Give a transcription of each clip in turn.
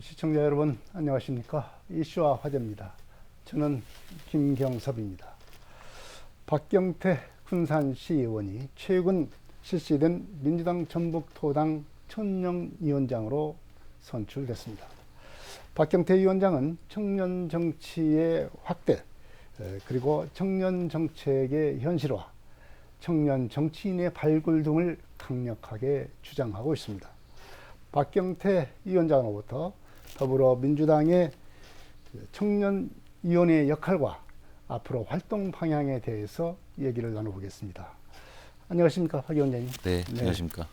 시청자 여러분 안녕하십니까 이슈와 화제입니다. 저는 김경섭입니다. 박경태 군산시 의원이 최근 실시된 민주당 전북토당 천령 위원장으로 선출됐습니다. 박경태 위원장은 청년 정치의 확대 에, 그리고 청년 정책의 현실화, 청년 정치인의 발굴 등을 강력하게 주장하고 있습니다. 박경태 위원장으로부터 더불어민주당의 그 청년위원회 역할과 앞으로 활동 방향에 대해서 얘기를 나눠보겠습니다. 안녕하십니까, 박 위원장님. 네, 네. 안녕하십니까.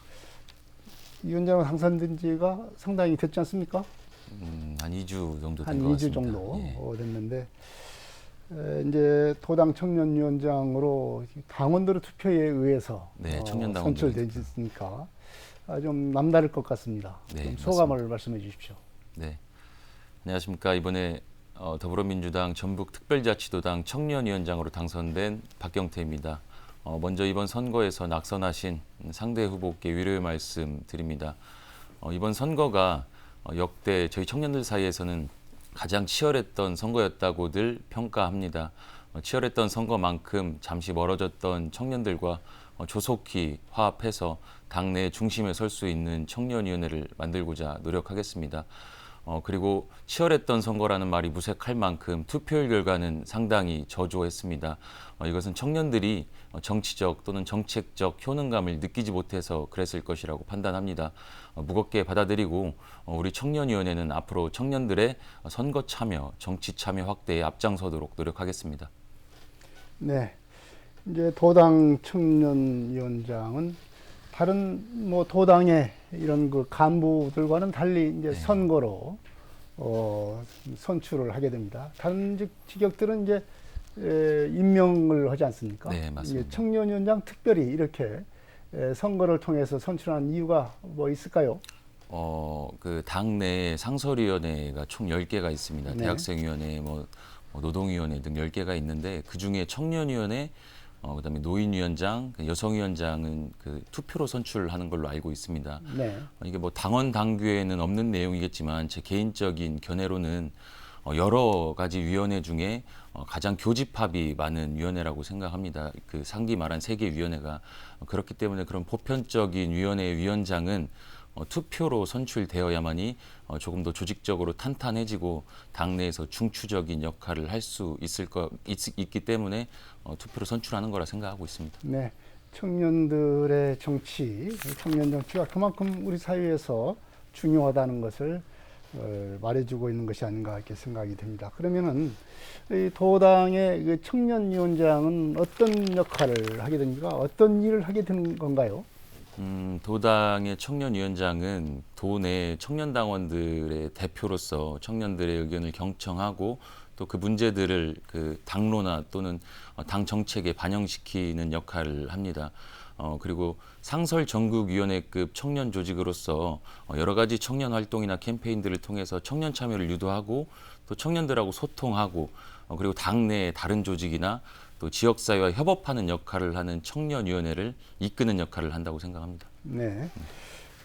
위원장으로 당선된 지가 상당히 됐지 않습니까? 음, 한 2주 정도 한된것 2주 같습니다. 정도 예. 어, 됐는데 에, 이제 도당 청년위원장으로 당원들의 투표에 의해서 네, 어, 청년 당원들의 선출되셨으니까 아, 좀 남다를 것 같습니다. 네, 좀 소감을 말씀해 주십시오. 네. 안녕하십니까. 이번에 어, 더불어민주당 전북특별자치도당 청년위원장으로 당선된 박경태입니다. 어, 먼저 이번 선거에서 낙선하신 상대 후보께 위로의 말씀 드립니다. 어, 이번 선거가 어, 역대 저희 청년들 사이에서는 가장 치열했던 선거였다고들 평가합니다. 어, 치열했던 선거만큼 잠시 멀어졌던 청년들과 어, 조속히 화합해서 당내 중심에 설 수 있는 청년위원회를 만들고자 노력하겠습니다. 어, 그리고 치열했던 선거라는 말이 무색할 만큼 투표율 결과는 상당히 저조했습니다. 어, 이것은 청년들이 어, 정치적 또는 정책적 효능감을 느끼지 못해서 그랬을 것이라고 판단합니다. 어, 무겁게 받아들이고 어, 우리 청년위원회는 앞으로 청년들의 어, 선거 참여, 정치 참여 확대에 앞장서도록 노력하겠습니다. 네. 이제 도당 청년위원장은 다른 뭐 도당의 이런 그 간부들과는 달리 이제 네. 선거로 어, 선출을 하게 됩니다. 다른 직- 직역들은 이제 에, 임명을 하지 않습니까? 네, 맞습니다. 청년위원장 특별히 이렇게 에, 선거를 통해서 선출한 이유가 뭐 있을까요? 어, 그 당내 상설위원회가 총 10개가 있습니다. 네. 대학생위원회, 뭐, 뭐 노동위원회 등 10개가 있는데 그 중에 청년위원회, 어, 그다음에 노인위원장, 그 여성위원장은 그 투표로 선출하는 걸로 알고 있습니다. 네. 어, 이게 뭐 당원 당규에는 없는 내용이겠지만 제 개인적인 견해로는 어, 여러 가지 위원회 중에 어, 가장 교집합이 많은 위원회라고 생각합니다. 그 상기 말한 세 개 위원회가 어, 그렇기 때문에 그런 보편적인 위원회 위원장은 어, 투표로 선출되어야만이 어, 조금 더 조직적으로 탄탄해지고 당내에서 중추적인 역할을 할 수 있을 거 있, 있기 때문에 어, 투표로 선출하는 거라 생각하고 있습니다. 네, 청년들의 정치, 청년 정치가 그만큼 우리 사회에서 중요하다는 것을 어, 말해주고 있는 것이 아닌가 이렇게 생각이 됩니다. 그러면은 이 도당의 그 청년 위원장은 어떤 역할을 하게 됩니까? 어떤 일을 하게 되는 건가요? 음, 도당의 청년위원장은 도내 청년당원들의 대표로서 청년들의 의견을 경청하고 또 그 문제들을 그 당론화 또는 어, 당 정책에 반영시키는 역할을 합니다. 어, 그리고 상설 전국위원회급 청년 조직으로서 어, 여러 가지 청년 활동이나 캠페인들을 통해서 청년 참여를 유도하고 또 청년들하고 소통하고 어, 그리고 당내 다른 조직이나 또 지역사회와 협업하는 역할을 하는 청년위원회를 이끄는 역할을 한다고 생각합니다. 네.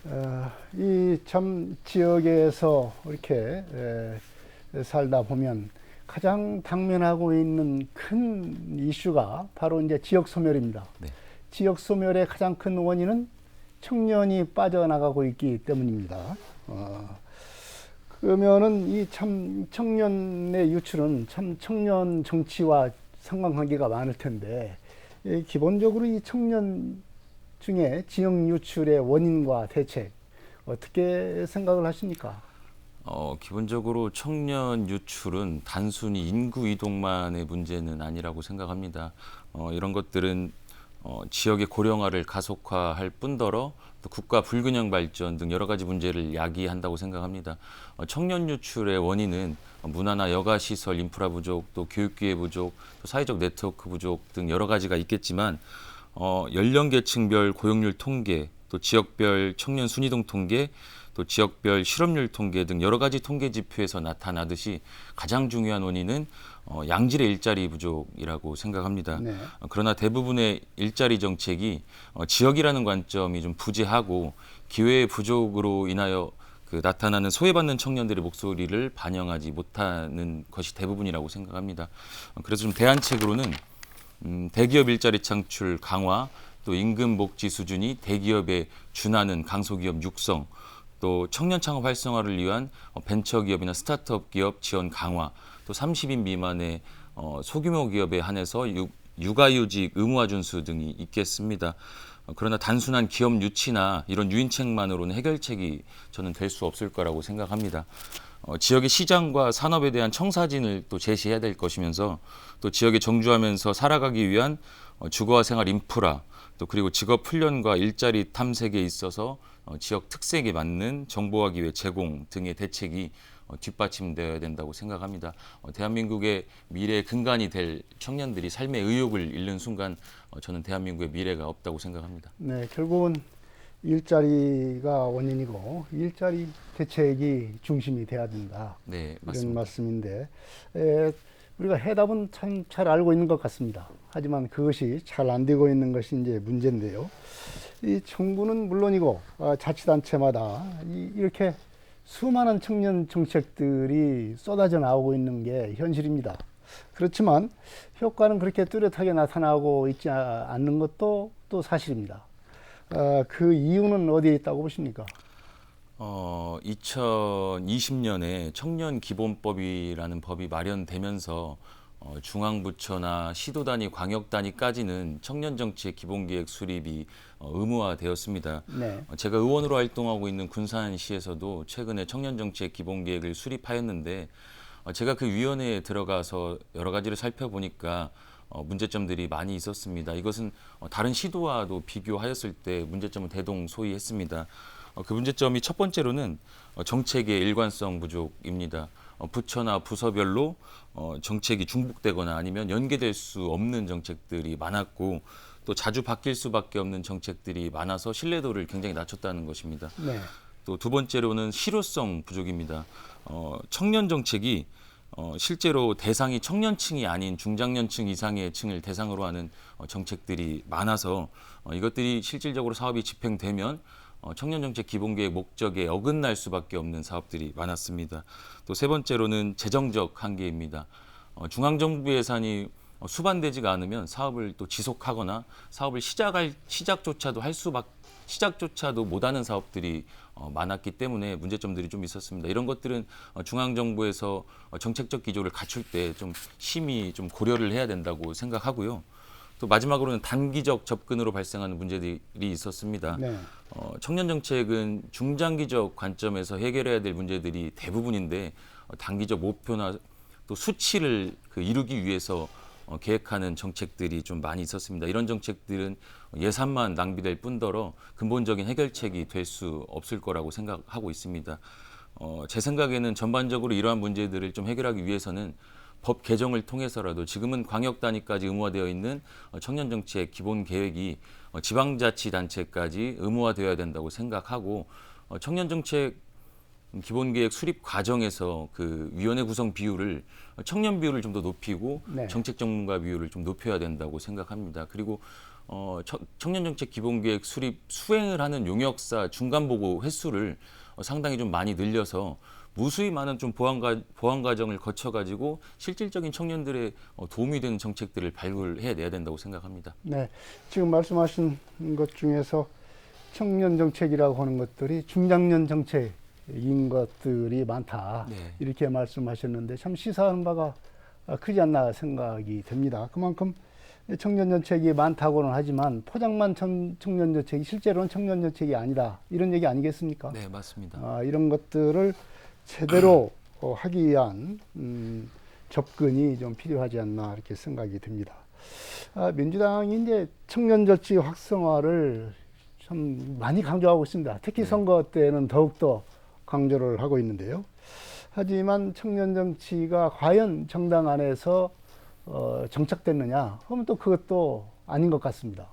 어, 이참 지역에서 이렇게 에, 살다 보면 가장 당면하고 있는 큰 이슈가 바로 이제 지역 소멸입니다. 네. 지역 소멸의 가장 큰 원인은 청년이 빠져나가고 있기 때문입니다. 어, 그러면은 이 참 청년의 유출은 참 청년 정치와 상관관계가 많을 텐데 이 기본적으로 이 청년 중에 지역 유출의 원인과 대책 어떻게 생각을 하십니까? 어, 기본적으로 청년 유출은 단순히 인구 이동만의 문제는 아니라고 생각합니다. 어, 이런 것들은 어, 지역의 고령화를 가속화할 뿐더러 또 국가 불균형 발전 등 여러 가지 문제를 야기한다고 생각합니다. 어, 청년 유출의 원인은 문화나 여가 시설 인프라 부족, 또 교육 기회 부족, 또 사회적 네트워크 부족 등 여러 가지가 있겠지만 어, 연령 계층별 고용률 통계, 또 지역별 청년 순이동 통계, 또 지역별 실업률 통계 등 여러 가지 통계 지표에서 나타나듯이 가장 중요한 원인은 어, 양질의 일자리 부족이라고 생각합니다. 네. 어, 그러나 대부분의 일자리 정책이 어, 지역이라는 관점이 좀 부재하고 기회의 부족으로 인하여 그 나타나는 소외받는 청년들의 목소리를 반영하지 못하는 것이 대부분이라고 생각합니다. 어, 그래서 좀 대안책으로는 음, 대기업 일자리 창출 강화, 또 임금 복지 수준이 대기업에 준하는 강소기업 육성, 또 청년 창업 활성화를 위한 어, 벤처기업이나 스타트업 기업 지원 강화, 또 30인 미만의 어, 소규모 기업에 한해서 유, 육아휴직 의무화 준수 등이 있겠습니다. 어, 그러나 단순한 기업 유치나 이런 유인책만으로는 해결책이 저는 될 수 없을 거라고 생각합니다. 어, 지역의 시장과 산업에 대한 청사진을 또 제시해야 될 것이면서 또 지역에 정주하면서 살아가기 위한 어, 주거와 생활 인프라 또 그리고 직업 훈련과 일자리 탐색에 있어서 어, 지역 특색에 맞는 정보화 기회 제공 등의 대책이 어, 뒷받침되어야 된다고 생각합니다. 어, 대한민국의 미래의 근간이 될 청년들이 삶의 의욕을 잃는 순간 어, 저는 대한민국의 미래가 없다고 생각합니다. 네, 결국은 일자리가 원인이고 일자리 대책이 중심이 돼야 된다. 네, 이런 맞습니다. 말씀인데 에, 우리가 해답은 참 잘 알고 있는 것 같습니다. 하지만 그것이 잘 안 되고 있는 것이 이제 문제인데요. 이 정부는 물론이고 아, 자치단체마다 이, 이렇게 수많은 청년 정책들이 쏟아져 나오고 있는 게 현실입니다. 그렇지만 효과는 그렇게 뚜렷하게 나타나고 있지 아- 않는 것도 또 사실입니다. 아, 그 이유는 어디에 있다고 보십니까? 어, 2020년에 청년 기본법이라는 법이 마련되면서 어, 중앙부처나 시도 단위, 광역 단위까지는 청년 정책 기본 계획 수립이 어, 의무화되었습니다. 네. 어, 제가 의원으로 활동하고 있는 군산시에서도 최근에 청년 정책 기본 계획을 수립하였는데 어, 제가 그 위원회에 들어가서 여러 가지를 살펴보니까 어, 문제점들이 많이 있었습니다. 이것은 어, 다른 시도와도 비교하였을 때 문제점을 대동소이했습니다. 어, 그 문제점이 첫 번째로는 어, 정책의 일관성 부족입니다. 어, 부처나 부서별로 어, 정책이 중복되거나 아니면 연계될 수 없는 정책들이 많았고 또 자주 바뀔 수밖에 없는 정책들이 많아서 신뢰도를 굉장히 낮췄다는 것입니다. 네. 또두 번째로는 실효성 부족입니다. 어, 청년 정책이 어, 실제로 대상이 청년층이 아닌 중장년층 이상의 층을 대상으로 하는 어, 정책들이 많아서 어, 이것들이 실질적으로 사업이 집행되면 어, 청년 정책 기본 계획 목적에 어긋날 수밖에 없는 사업들이 많았습니다. 또 세 번째로는 재정적 한계입니다. 어, 중앙정부 예산이 어, 수반되지가 않으면 사업을 또 지속하거나 사업을 시작할 시작조차도 할 수밖 시작조차도 못하는 사업들이 어, 많았기 때문에 문제점들이 좀 있었습니다. 이런 것들은 어, 중앙정부에서 어, 정책적 기조를 갖출 때 좀 심히 좀 고려를 해야 된다고 생각하고요. 또 마지막으로는 단기적 접근으로 발생하는 문제들이 있었습니다. 네. 어, 청년 정책은 중장기적 관점에서 해결해야 될 문제들이 대부분인데 어, 단기적 목표나 또 수치를 그 이루기 위해서 어, 계획하는 정책들이 좀 많이 있었습니다. 이런 정책들은 예산만 낭비될 뿐더러 근본적인 해결책이 될 수 없을 거라고 생각하고 있습니다. 어, 제 생각에는 전반적으로 이러한 문제들을 좀 해결하기 위해서는 법 개정을 통해서라도 지금은 광역 단위까지 의무화되어 있는 어, 청년 정책 기본 계획이 어, 지방자치 단체까지 의무화되어야 된다고 생각하고 어, 청년 정책 기본 계획 수립 과정에서 그 위원회 구성 비율을 청년 비율을 좀 더 높이고 네. 정책 전문가 비율을 좀 높여야 된다고 생각합니다. 그리고 어, 청- 청년 정책 기본 계획 수립 수행을 하는 용역사 중간 보고 횟수를 어, 상당히 좀 많이 늘려서 무수히 많은 좀 보완 과 보완 과정을 거쳐 가지고 실질적인 청년들의 어, 도움이 되는 정책들을 발굴해 내야 된다고 생각합니다. 네, 지금 말씀하신 것 중에서 청년 정책이라고 하는 것들이 중장년 정책인 것들이 많다. 네. 이렇게 말씀하셨는데 참 시사하는 바가 크지 않나 생각이 됩니다. 그만큼 청년 정책이 많다고는 하지만 포장만 청- 청년 정책이 실제로는 청년 정책이 아니다. 이런 얘기 아니겠습니까? 네, 맞습니다. 아, 이런 것들을 제대로 어, 하기 위한 음, 접근이 좀 필요하지 않나 이렇게 생각이 듭니다. 아, 민주당이 이제 청년 정치 활성화를 참 많이 강조하고 있습니다. 특히 네. 선거 때는 더욱더 강조를 하고 있는데요. 하지만 청년 정치가 과연 정당 안에서 어, 정착됐느냐? 그러면 또 그것도 아닌 것 같습니다.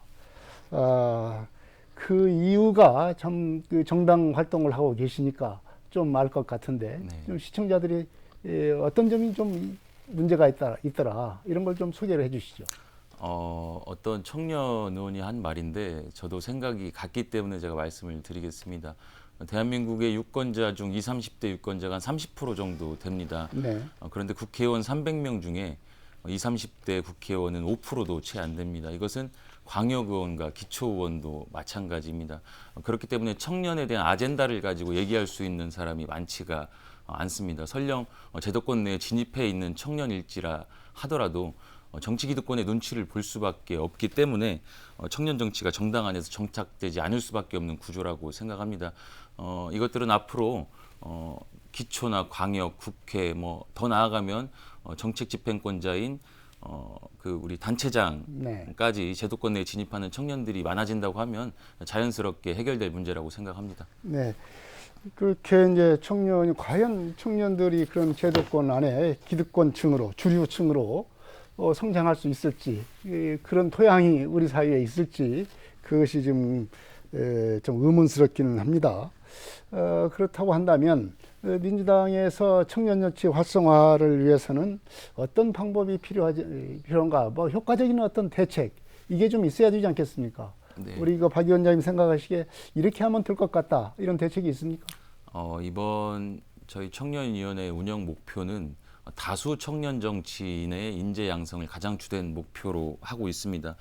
아, 그 이유가 참 그 정당 활동을 하고 계시니까 좀알것 같은데 네. 좀 시청자들이 예, 어떤 점이 좀 이- 문제가 있다, 있더라 이런 걸 좀 소개를 해주시죠. 어, 어떤 청년 의원이 한 말인데 저도 생각이 같기 때문에 제가 말씀을 드리겠습니다. 대한민국의 유권자 중 20, 30대 유권자가 한 30% 정도 됩니다. 네. 어, 그런데 국회의원 300명 중에 20, 30대 국회의원은 5%도 채 안 됩니다. 이것은 광역의원과 기초의원도 마찬가지입니다. 어, 그렇기 때문에 청년에 대한 아젠다를 가지고 얘기할 수 있는 사람이 많지가 어, 않습니다. 설령 어, 제도권 내에 진입해 있는 청년일지라 하더라도 어, 정치 기득권의 눈치를 볼 수밖에 없기 때문에 어, 청년 정치가 정당 안에서 정착되지 않을 수밖에 없는 구조라고 생각합니다. 어, 이것들은 앞으로 어, 기초나 광역, 국회 뭐 더 나아가면 어, 정책 집행권자인 어, 그 우리 단체장까지 네. 제도권 내에 진입하는 청년들이 많아진다고 하면 자연스럽게 해결될 문제라고 생각합니다. 네. 그렇게 이제 청년이 과연 청년들이 그런 제도권 안에 기득권층으로 주류층으로 어, 성장할 수 있을지 이, 그런 토양이 우리 사회에 있을지 그것이 좀, 에, 좀 의문스럽기는 합니다. 어, 그렇다고 한다면 어, 민주당에서 청년 정치 활성화를 위해서는 어떤 방법이 필요하지 필요한가? 뭐 효과적인 어떤 대책 이게 좀 있어야 되지 않겠습니까? 네. 우리 이거 박 위원장님 생각하시기에 이렇게 하면 될 것 같다 이런 대책이 있습니까? 어, 이번 저희 청년위원회 운영 목표는 다수 청년 정치인의 인재 양성을 가장 주된 목표로 하고 있습니다.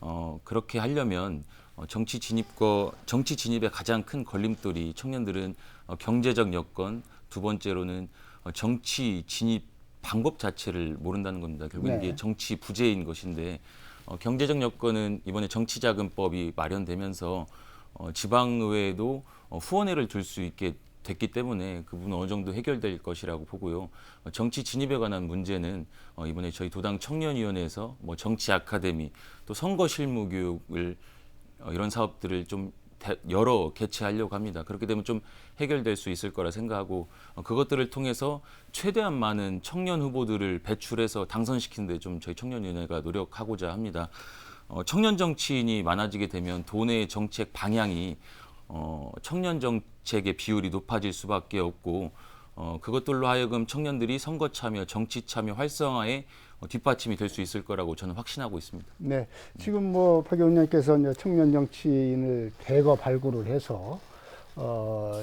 어, 그렇게 하려면 어, 정치 진입과 정치 진입의 가장 큰 걸림돌이 청년들은 어, 경제적 여건, 두 번째로는 어, 정치 진입 방법 자체를 모른다는 겁니다. 결국 네. 이게 정치 부재인 것인데 어, 경제적 여건은 이번에 정치자금법이 마련되면서 어, 지방의회에도 어, 후원회를 줄 수 있게 됐기 때문에 그 부분은 어느 정도 해결될 것이라고 보고요. 어, 정치 진입에 관한 문제는 어, 이번에 저희 도당 청년위원회에서 뭐 정치 아카데미 또 선거 실무 교육을 어, 이런 사업들을 좀 대- 여러 개최하려고 합니다. 그렇게 되면 좀 해결될 수 있을 거라 생각하고 어, 그것들을 통해서 최대한 많은 청년 후보들을 배출해서 당선시키는 데 좀 저희 청년위원회가 노력하고자 합니다. 어, 청년 정치인이 많아지게 되면 도내 정책 방향이 어, 청년 정책의 비율이 높아질 수밖에 없고 어, 그것들로 하여금 청년들이 선거 참여, 정치 참여 활성화에 어, 뒷받침이 될 수 있을 거라고 저는 확신하고 있습니다. 네. 지금 뭐 박 의원님께서 이제 청년 정치인을 대거 발굴을 해서 어,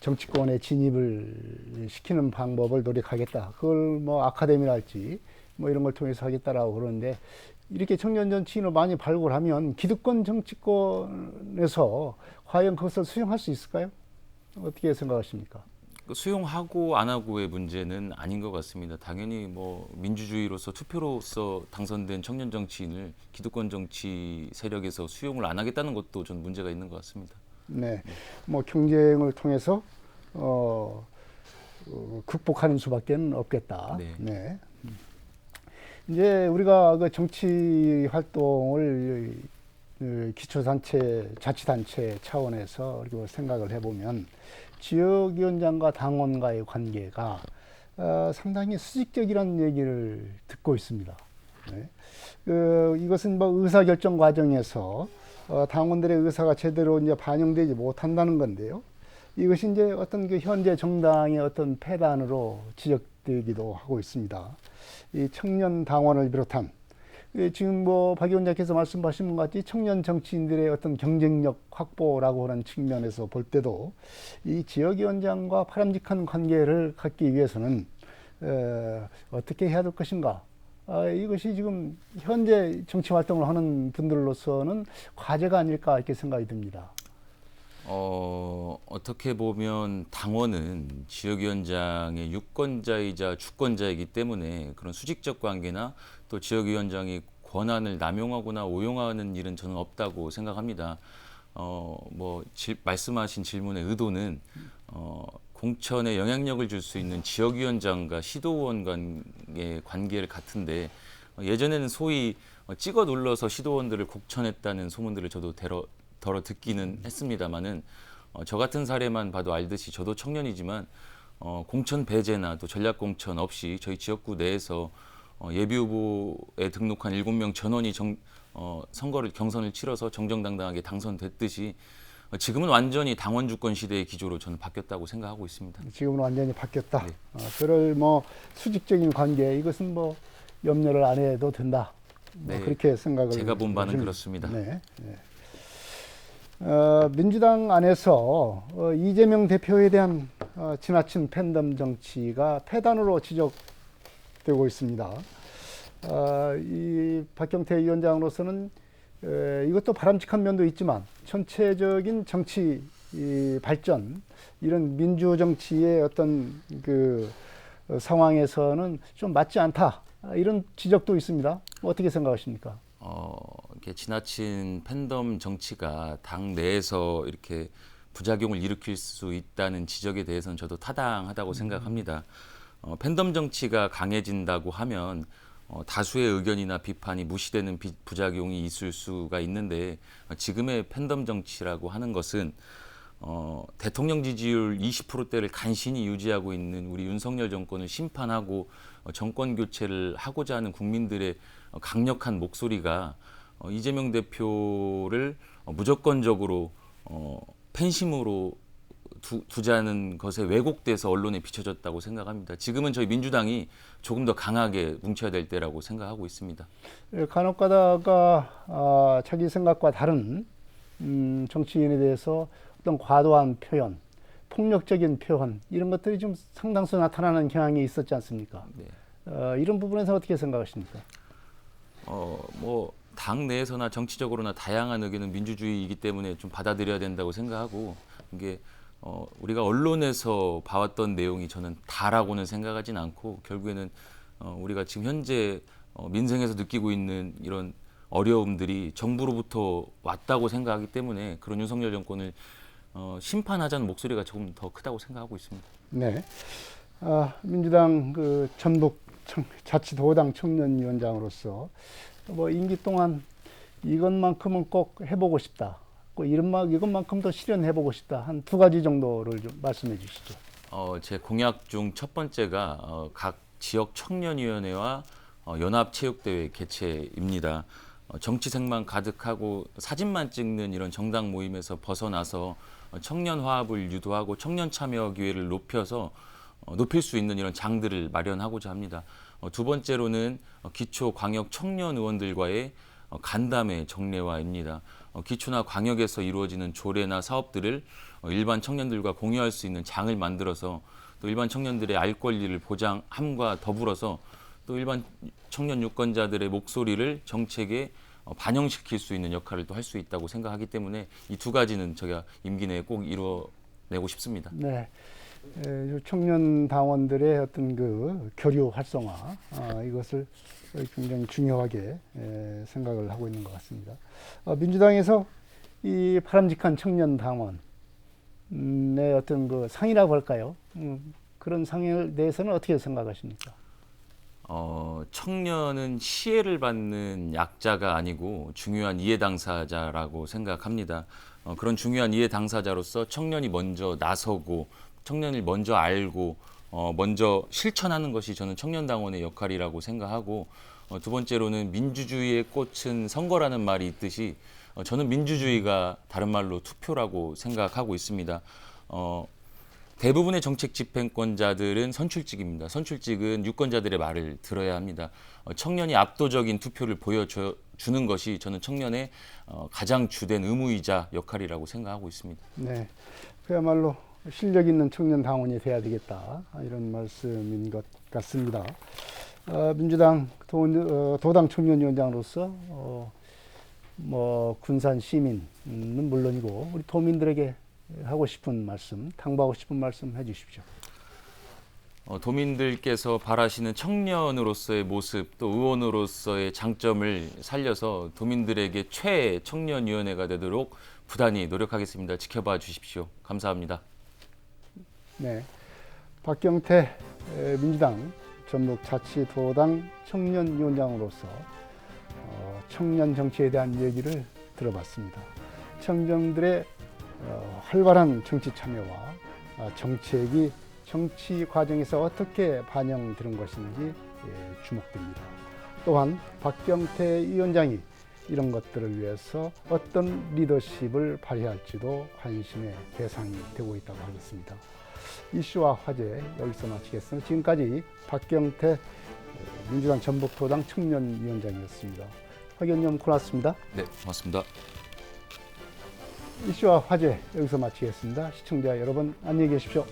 정치권에 진입을 시키는 방법을 노력하겠다. 그걸 뭐 아카데미랄지 뭐 이런 걸 통해서 하겠다라고 그러는데 이렇게 청년 정치인을 많이 발굴하면 기득권 정치권에서 과연 그것을 수용할 수 있을까요? 어떻게 생각하십니까? 그 수용하고 안 하고의 문제는 아닌 것 같습니다. 당연히 뭐 민주주의로서 투표로서 당선된 청년 정치인을 기득권 정치 세력에서 수용을 안 하겠다는 것도 전 문제가 있는 것 같습니다. 네, 뭐 경쟁을 통해서 어, 어, 극복하는 수밖에 없겠다. 네. 음. 이제 우리가 그 정치 활동을 그 기초단체, 자치단체 차원에서 그리고 생각을 해보면 지역위원장과 당원과의 관계가 어, 상당히 수직적이라는 얘기를 듣고 있습니다. 네. 그, 이것은 뭐 의사결정 과정에서 어, 당원들의 의사가 제대로 이제 반영되지 못한다는 건데요. 이것이 이제 어떤 그 현재 정당의 어떤 폐단으로 지적되기도 하고 있습니다. 이 청년 당원을 비롯한 예, 지금 뭐 박 위원장께서 말씀하신 것 같이 청년 정치인들의 어떤 경쟁력 확보라고 하는 측면에서 볼 때도 이 지역위원장과 바람직한 관계를 갖기 위해서는 에, 어떻게 해야 될 것인가 아, 이것이 지금 현재 정치 활동을 하는 분들로서는 과제가 아닐까 이렇게 생각이 듭니다. 어, 어떻게 보면 당원은 지역위원장의 유권자이자 주권자이기 때문에 그런 수직적 관계나 또 지역위원장이 권한을 남용하거나 오용하는 일은 저는 없다고 생각합니다. 어, 뭐 질- 말씀하신 질문의 의도는 어, 공천에 영향력을 줄 수 있는 지역위원장과 시도원 간의 관계를 같은데 어, 예전에는 소위 어, 찍어 눌러서 시도원들을 곡천했다는 소문들을 저도 대러, 덜어 듣기는 했습니다마는 어, 저 같은 사례만 봐도 알듯이 저도 청년이지만 어, 공천 배제나 또 전략 공천 없이 저희 지역구 내에서 어, 예비 후보에 등록한 일곱 명 전원이 정, 어, 선거를 경선을 치러서 정정당당하게 당선됐듯이 어, 지금은 완전히 당원 주권 시대의 기조로 저는 바뀌었다고 생각하고 있습니다. 지금은 완전히 바뀌었다. 네. 어, 그럴 뭐 수직적인 관계 이것은 뭐 염려를 안 해도 된다. 뭐 네. 그렇게 생각을 제가 본 바는 좀- 그렇습니다. 네. 네. 어, 민주당 안에서 어, 이재명 대표에 대한 어, 지나친 팬덤 정치가 폐단으로 지적되고 있습니다. 어, 이 박경태 위원장으로서는 에, 이것도 바람직한 면도 있지만 전체적인 정치 이 발전 이런 민주 정치의 어떤 그 어, 상황에서는 좀 맞지 않다 아, 이런 지적도 있습니다. 어떻게 생각하십니까? 어, 이렇게 지나친 팬덤 정치가 당 내에서 이렇게 부작용을 일으킬 수 있다는 지적에 대해서는 저도 타당하다고 생각합니다. 어, 팬덤 정치가 강해진다고 하면 어, 다수의 의견이나 비판이 무시되는 비- 부작용이 있을 수가 있는데 어, 지금의 팬덤 정치라고 하는 것은 어, 대통령 지지율 20%대를 간신히 유지하고 있는 우리 윤석열 정권을 심판하고 어, 정권 교체를 하고자 하는 국민들의 어, 강력한 목소리가 어, 이재명 대표를 어, 무조건적으로 어, 팬심으로 두, 두자는 것에 왜곡돼서 언론에 비춰졌다고 생각합니다. 지금은 저희 민주당이 조금 더 강하게 뭉쳐야 될 때라고 생각하고 있습니다. 예, 간혹 가다가 아, 자기 생각과 다른 음, 정치인에 대해서 어떤 과도한 표현, 폭력적인 표현 이런 것들이 좀 상당수 나타나는 경향이 있었지 않습니까? 네. 어, 이런 부분에서 어떻게 생각하십니까? 어, 뭐, 당 내에서나 정치적으로나 다양한 의견은 민주주의이기 때문에 좀 받아들여야 된다고 생각하고 이게 어, 우리가 언론에서 봐왔던 내용이 저는 다라고는 생각하진 않고 결국에는 어, 우리가 지금 현재 어, 민생에서 느끼고 있는 이런 어려움들이 정부로부터 왔다고 생각하기 때문에 그런 윤석열 정권을 어, 심판하자는 목소리가 조금 더 크다고 생각하고 있습니다. 네. 아, 민주당 그 전북 청, 자치도당 청년위원장으로서 뭐 임기 동안 이것만큼은 꼭 해보고 싶다. 꼭 이런만 이것만큼도 실현해보고 싶다. 한 두 가지 정도를 좀 말씀해 주시죠. 어, 제 공약 중 첫 번째가 어, 각 지역 청년위원회와 어, 연합체육대회 개최입니다. 어, 정치색만 가득하고 사진만 찍는 이런 정당 모임에서 벗어나서 어, 청년 화합을 유도하고 청년 참여 기회를 높여서 어, 높일 수 있는 이런 장들을 마련하고자 합니다. 어, 두 번째로는 어, 기초 광역 청년 의원들과의 어, 간담회 정례화입니다. 어, 기초나 광역에서 이루어지는 조례나 사업들을 어, 일반 청년들과 공유할 수 있는 장을 만들어서 또 일반 청년들의 알 권리를 보장함과 더불어서 또 일반 청년 유권자들의 목소리를 정책에 어, 반영시킬 수 있는 역할을 또 할 수 있다고 생각하기 때문에 이 두 가지는 제가 임기 내에 꼭 이루어내고 싶습니다. 네. 에, 요 청년 당원들의 어떤 그 교류 활성화 아, 이것을 굉장히 중요하게 에, 생각을 하고 있는 것 같습니다. 어, 민주당에서 이 바람직한 청년 당원의 어떤 그 상이라고 할까요? 음, 그런 상에 대해서는 어떻게 생각하십니까? 어, 청년은 시혜를 받는 약자가 아니고 중요한 이해 당사자라고 생각합니다. 어, 그런 중요한 이해 당사자로서 청년이 먼저 나서고 청년을 먼저 알고 어, 먼저 실천하는 것이 저는 청년당원의 역할이라고 생각하고 어, 두 번째로는 민주주의의 꽃은 선거라는 말이 있듯이 어, 저는 민주주의가 다른 말로 투표라고 생각하고 있습니다. 어, 대부분의 정책 집행권자들은 선출직입니다. 선출직은 유권자들의 말을 들어야 합니다. 어, 청년이 압도적인 투표를 보여주는 것이 저는 청년의 어, 가장 주된 의무이자 역할이라고 생각하고 있습니다. 네. 그야말로 실력 있는 청년 당원이 돼야 되겠다. 아, 이런 말씀인 것 같습니다. 어, 민주당 도, 어, 도당 청년위원장으로서 어, 뭐 군산 시민은 물론이고 우리 도민들에게 하고 싶은 말씀, 당부하고 싶은 말씀 해주십시오. 어, 도민들께서 바라시는 청년으로서의 모습 또 의원으로서의 장점을 살려서 도민들에게 최애 청년위원회가 되도록 부단히 노력하겠습니다. 지켜봐 주십시오. 감사합니다. 네. 박경태 에, 민주당 전북 자치도당 청년위원장으로서 어, 청년 정치에 대한 얘기를 들어봤습니다. 청년들의 어, 활발한 정치 참여와 아, 정책이 정치 과정에서 어떻게 반영되는 것인지 예, 주목됩니다. 또한 박경태 위원장이 이런 것들을 위해서 어떤 리더십을 발휘할지도 관심의 대상이 되고 있다고 하겠습니다. 이슈와 화제 여기서 마치겠습니다. 지금까지 박경태 어, 민주당 전북도당 청년위원장이었습니다. 확인 좀 고맙습니다. 네, 고맙습니다. 이슈와 화제 여기서 마치겠습니다. 시청자 여러분 안녕히 계십시오.